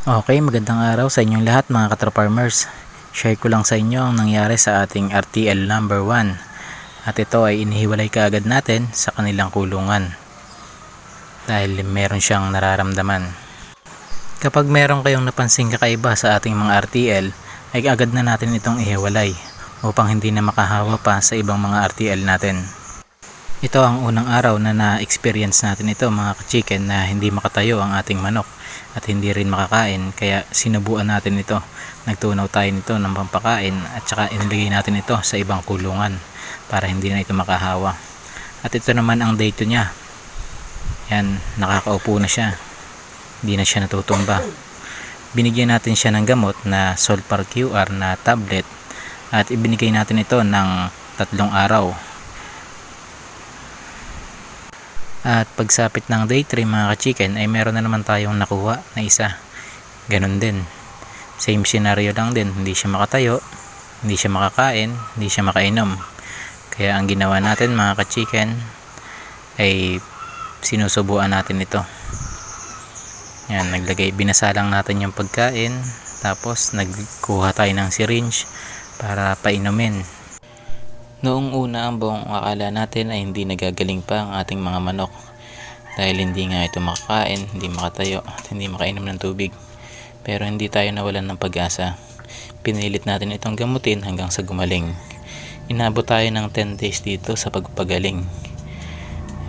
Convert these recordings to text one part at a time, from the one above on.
Okay, magandang araw sa inyong lahat mga katroparmers. Share ko lang sa inyo ang nangyari sa ating RTL number 1. At ito ay inihiwalay kaagad natin sa kanilang kulungan. Dahil meron siyang nararamdaman. Kapag meron kayong napansing kakaiba sa ating mga RTL, ay agad na natin itong ihiwalay upang hindi na makahawa pa sa ibang mga RTL natin. Ito ang unang araw na na-experience natin ito mga ka-chicken na hindi makatayo ang ating manok at hindi rin makakain kaya sinubuan natin ito. Nagtunaw tayo nito ng pampakain at saka inilagay natin ito sa ibang kulungan para hindi na ito makahawa. At ito naman ang day 2 niya. Yan, nakakaupo na siya. Hindi na siya natutumba. Binigyan natin siya ng gamot na Solpar QR na tablet at ibinigay natin ito ng tatlong araw At pagsapit ng day 3 mga ka-chicken ay meron na naman tayong nakuha na isa. Ganon din. Same scenario lang din. Hindi siya makatayo, hindi siya makakain, hindi siya makainom. Kaya ang ginawa natin mga ka-chicken ay sinusubuan natin ito. Yan, naglagay, binasalang natin yung pagkain. Tapos nagkuha tayo ng syringe para painumin Noong una ang buong akala natin ay hindi nagagaling pa ang ating mga manok dahil hindi nga ito makakain, hindi makatayo at hindi makainom ng tubig. Pero hindi tayo nawalan ng pag-asa. Pinilit natin itong gamutin hanggang sa gumaling. Inabot tayo ng 10 days dito sa pagpagaling.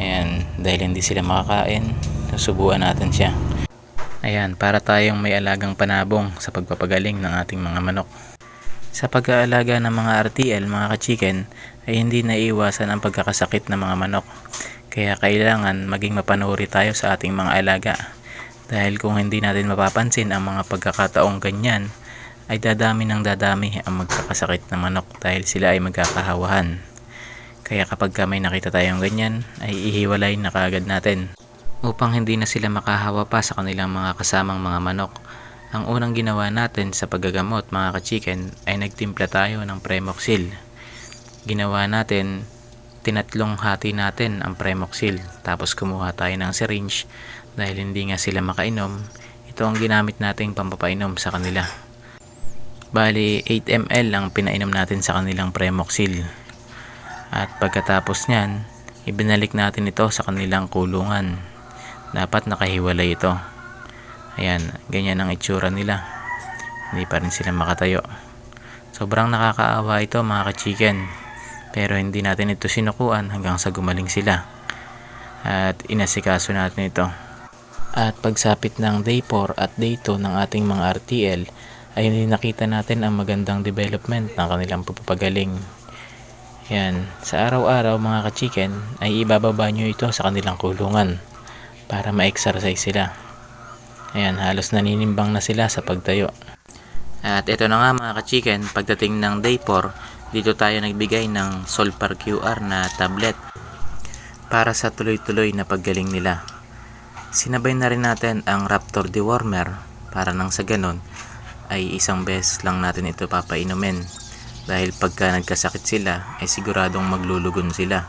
Ayan, dahil hindi sila makakain, susubuan natin siya. Ayan, para tayong may alagang panabong sa pagpapagaling ng ating mga manok. Sa pag-aalaga ng mga RTL, mga ka-chicken, ay hindi naiiwasan ang pagkakasakit ng mga manok. Kaya kailangan maging mapanuri tayo sa ating mga alaga. Dahil kung hindi natin mapapansin ang mga pagkakataong ganyan, ay dadami ng dadami ang magkakasakit ng manok dahil sila ay magkakahawahan. Kaya kapag may nakita tayong ganyan, ay ihiwalay na kaagad natin upang hindi na sila makahawa pa sa kanilang mga kasamang mga manok ang unang ginawa natin sa paggagamot mga ka-chicken ay nagtimpla tayo ng Premoxil. Ginawa natin, tinatlong hati natin ang Premoxil tapos kumuha tayo ng syringe dahil hindi nga sila makainom. Ito ang ginamit nating pampapainom sa kanila. Bali 8 ml ang pinainom natin sa kanilang Premoxil. At pagkatapos niyan, ibinalik natin ito sa kanilang kulungan. Dapat nakahiwalay ito. Ayan, ganyan ang itsura nila. Hindi pa rin sila makatayo. Sobrang nakakaawa ito mga ka-chicken. Pero hindi natin ito sinukuan hanggang sa gumaling sila. At inasikaso natin ito. At pagsapit ng day 4 at day 2 ng ating mga RTL ay nakita natin ang magandang development ng kanilang pagpapagaling. Yan, sa araw-araw mga ka-chicken ay ibababa nyo ito sa kanilang kulungan para ma-exercise sila. Ayan, halos naninimbang na sila sa pagtayo. At ito na nga mga ka-chicken, pagdating ng day 4, dito tayo nagbigay ng Solpar QR na tablet para sa tuloy-tuloy na paggaling nila. Sinabay na rin natin ang Raptor Dewormer para nang sa ganon ay isang beses lang natin ito papainumin dahil pagka nagkasakit sila ay siguradong maglulugon sila.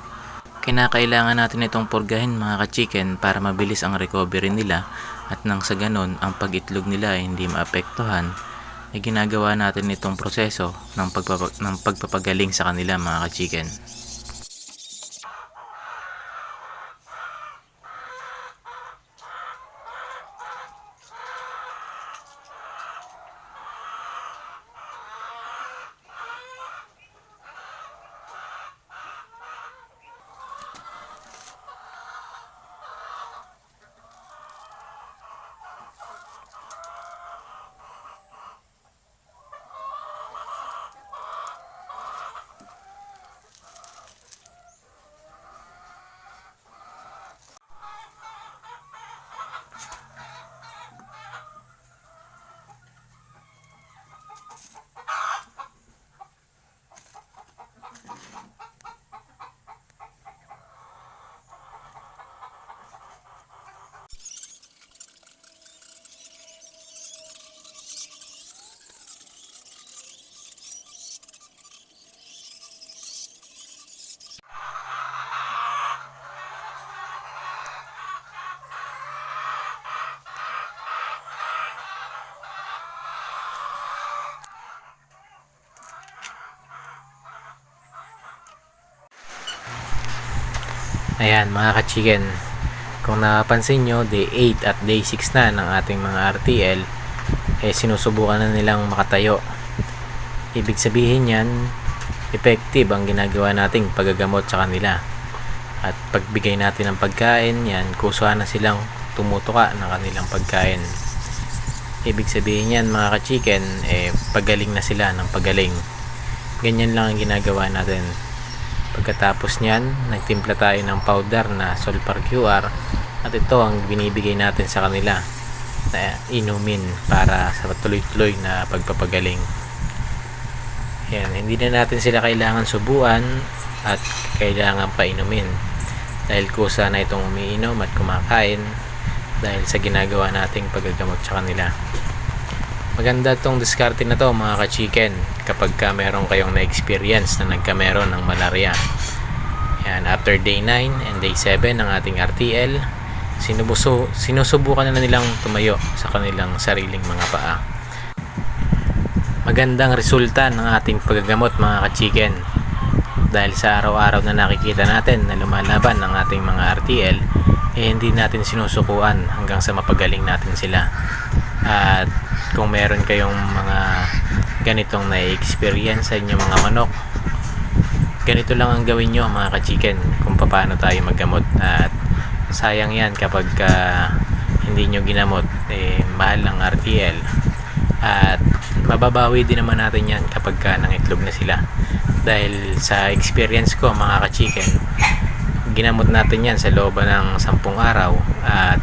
Kinakailangan natin itong purgahin mga ka-chicken para mabilis ang recovery nila at nang sa ganon ang pag-itlog nila ay hindi maapektuhan ay ginagawa natin itong proseso ng, pagpapag ng pagpapagaling sa kanila mga ka-chicken. Ayan mga ka-chicken. Kung napansin nyo, day 8 at day 6 na ng ating mga RTL, eh sinusubukan na nilang makatayo. Ibig sabihin yan, effective ang ginagawa nating paggagamot sa kanila. At pagbigay natin ng pagkain, yan, kusuhan na silang tumutuka ng kanilang pagkain. Ibig sabihin yan mga ka-chicken, eh pagaling na sila ng pagaling. Ganyan lang ang ginagawa natin. Pagkatapos niyan, nagtimpla tayo ng powder na sulfur QR at ito ang binibigay natin sa kanila na inumin para sa tuloy-tuloy na pagpapagaling. Yan, hindi na natin sila kailangan subuan at kailangan painumin dahil kusa na itong umiinom at kumakain dahil sa ginagawa nating paggagamot sa kanila. Maganda tong diskarte na to mga ka-chicken kapag ka meron kayong na-experience na nagkameron ng malaria. Yan, after day 9 and day 7 ng ating RTL, sinubuso, sinusubukan na nilang tumayo sa kanilang sariling mga paa. Magandang resulta ng ating paggagamot mga ka-chicken dahil sa araw-araw na nakikita natin na lumalaban ng ating mga RTL eh hindi natin sinusukuan hanggang sa mapagaling natin sila at kung meron kayong mga ganitong na-experience sa inyong mga manok ganito lang ang gawin nyo mga ka-chicken kung paano tayo maggamot. At sayang yan kapag ah, hindi nyo ginamot eh, mahal ang RTL at mababawi din naman natin yan kapag ka nangitlog na sila. Dahil sa experience ko mga ka-chicken ginamot natin yan sa loob ng 10 araw at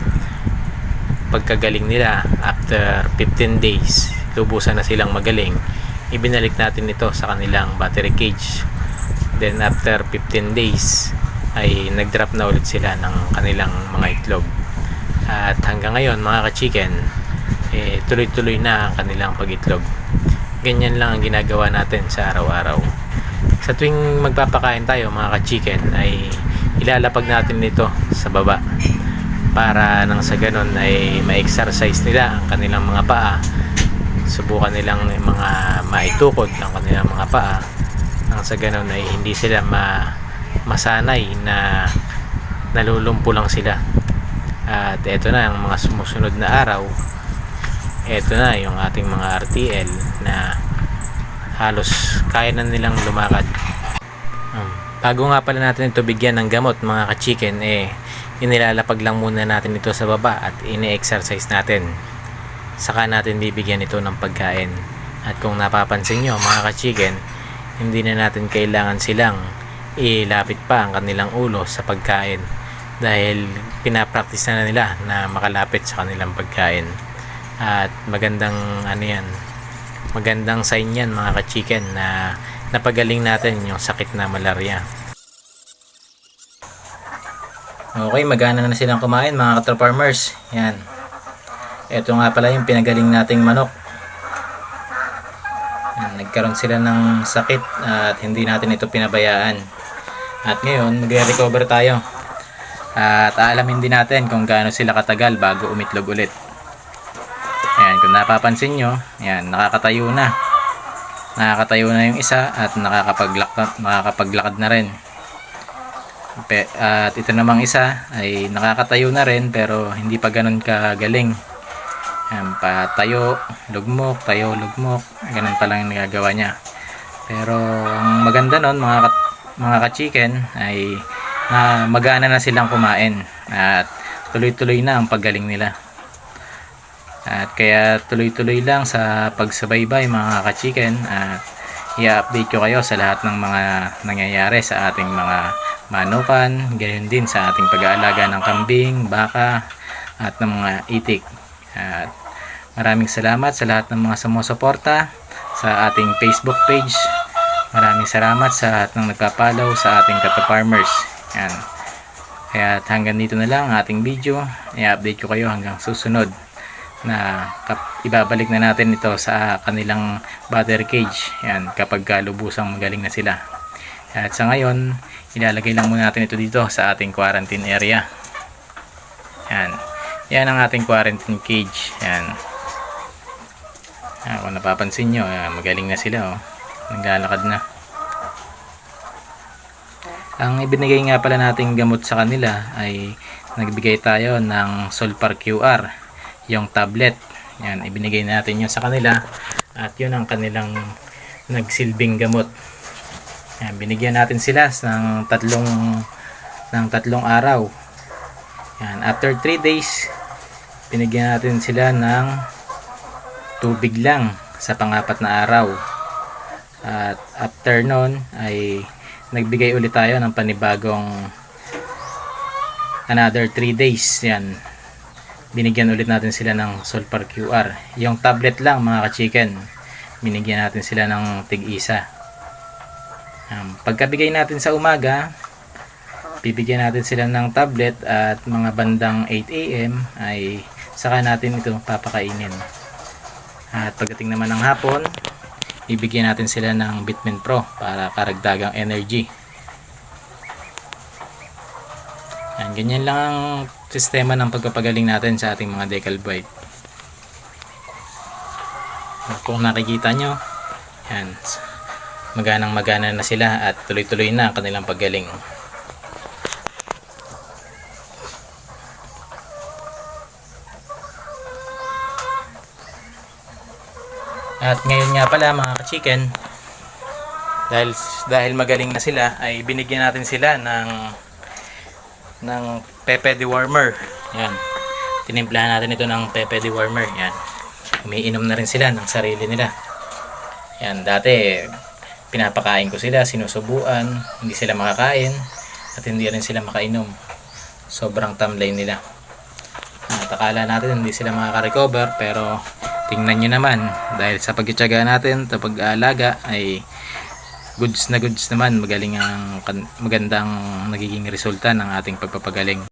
pagkagaling nila after 15 days lubusan na silang magaling ibinalik natin ito sa kanilang battery cage. Then after 15 days ay nag-drop na ulit sila ng kanilang mga itlog. At hanggang ngayon mga ka-chicken eh, tuloy-tuloy na ang kanilang pag-itlog. Ganyan lang ang ginagawa natin sa araw-araw. Sa tuwing magpapakain tayo mga ka-chicken ay ilalapag natin ito sa baba para nang sa ganun ay ma-exercise nila ang kanilang mga paa. Subukan nilang mga maitukod ang kanilang mga paa. Nang sa ganun ay hindi sila ma masanay na nalulumpo lang sila. At eto na ang mga sumusunod na araw. Eto na yung ating mga RTL na halos kaya na nilang lumakad. Um, bago nga pala natin ito bigyan ng gamot mga ka-chicken eh inilalapag lang muna natin ito sa baba at ini-exercise natin. Saka natin bibigyan ito ng pagkain. At kung napapansin nyo mga ka-chicken hindi na natin kailangan silang ilapit pa ang kanilang ulo sa pagkain. Dahil pinapractice na nila na makalapit sa kanilang pagkain. At magandang ano yan magandang sign yan mga ka-chicken na napagaling natin yung sakit na malaria Okay, magana na silang kumain mga katro farmers. Yan. Ito nga pala yung pinagaling nating manok. Yan, nagkaroon sila ng sakit at hindi natin ito pinabayaan. At ngayon, magre-recover tayo. At aalamin din natin kung gaano sila katagal bago umitlog ulit. Yan, kung napapansin nyo, yan, nakakatayo na. Nakakatayo na yung isa at nakakapaglakad, nakakapaglakad na rin. At ito namang isa ay nakakatayo na rin pero hindi pa ganun kagaling. Yan, patayo, lugmok, tayo, lugmok. Ganun pa lang nagagawa niya. Pero ang maganda nun mga ka- mga ka-chicken ay na magana na silang kumain at tuloy-tuloy na ang paggaling nila. At kaya tuloy-tuloy lang sa pagsabaybay mga ka-chicken at i-update ko kayo sa lahat ng mga nangyayari sa ating mga manukan, ganyan din sa ating pag-aalaga ng kambing, baka, at ng mga itik. At maraming salamat sa lahat ng mga sumusuporta sa ating Facebook page. Maraming salamat sa lahat ng nagpapalaw sa ating Kata Farmers. Yan. Kaya hanggang dito na lang ang ating video. I-update ko kayo hanggang susunod na ibabalik na natin ito sa kanilang battery cage. Yan, kapag lubusang magaling na sila. At sa ngayon, ilalagay lang muna natin ito dito sa ating quarantine area. Yan. Yan ang ating quarantine cage. Yan. Yan, kung napapansin nyo, yan, magaling na sila. Oh. Naglalakad na. Ang ibinigay nga pala nating gamot sa kanila ay nagbigay tayo ng Solpar QR, yung tablet. Yan, ibinigay natin yun sa kanila at yun ang kanilang nagsilbing gamot. Yan, binigyan natin sila ng tatlong ng tatlong araw. Yan, after 3 days, binigyan natin sila ng tubig lang sa pangapat na araw. At after nun ay nagbigay ulit tayo ng panibagong another 3 days. Yan. Binigyan ulit natin sila ng Solpar QR. Yung tablet lang mga ka-chicken. Binigyan natin sila ng tig-isa. Um, pagkabigay natin sa umaga, bibigyan natin sila ng tablet at mga bandang 8 a.m. ay saka natin ito papakainin. At pagdating naman ng hapon, ibigyan natin sila ng Bitmin Pro para karagdagang energy. Yan, ganyan lang ang sistema ng pagpapagaling natin sa ating mga decal bite. Kung nakikita nyo, yan, maganang magana na sila at tuloy-tuloy na ang kanilang paggaling. At ngayon nga pala mga ka-chicken, dahil, dahil magaling na sila, ay binigyan natin sila ng ng pepe dewormer. Yan. Tinimplahan natin ito ng pepe dewormer. Yan. Umiinom na rin sila ng sarili nila. Yan. Dati, pinapakain ko sila, sinusubuan, hindi sila makakain, at hindi rin sila makainom. Sobrang tamlay nila. At natin hindi sila makaka-recover, pero tingnan nyo naman, dahil sa pagtityaga natin, sa pag-aalaga, ay goods na goods naman magaling ang magandang nagiging resulta ng ating pagpapagaling